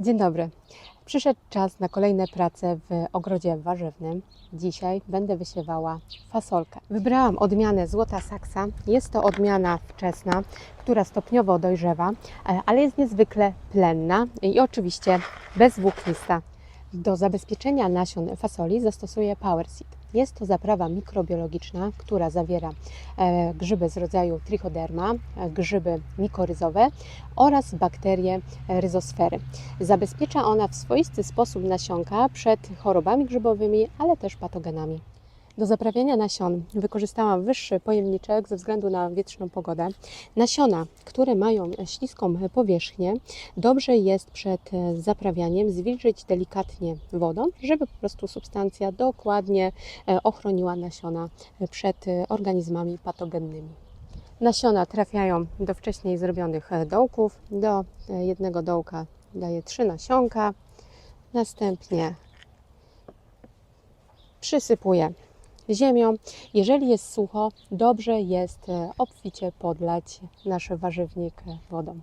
Dzień dobry. Przyszedł czas na kolejne prace w ogrodzie warzywnym. Dzisiaj będę wysiewała fasolkę. Wybrałam odmianę Złota Saksa. Jest to odmiana wczesna, która stopniowo dojrzewa, e, ale jest niezwykle plenna i oczywiście bezwłóknista. Do zabezpieczenia nasion fasoli zastosuję Power Seed. Jest to zaprawa mikrobiologiczna, która zawiera e, grzyby z rodzaju trichoderma, e, grzyby mikoryzowe oraz bakterie ryzosfery. Zabezpiecza ona w swoisty sposób nasionka przed chorobami grzybowymi, ale też patogenami. Do zaprawiania nasion wykorzystałam wyższy pojemniczek ze względu na wietrzną pogodę. Nasiona, które mają śliską powierzchnię, dobrze jest przed zaprawianiem zwilżyć delikatnie wodą, żeby po prostu substancja dokładnie e, ochroniła nasiona przed organizmami patogennymi. Nasiona trafiają do wcześniej zrobionych dołków. Do e, jednego dołka daję trzy nasionka. Następnie przysypuję ziemią. Jeżeli jest sucho, dobrze jest e, obficie podlać nasz warzywnik wodą.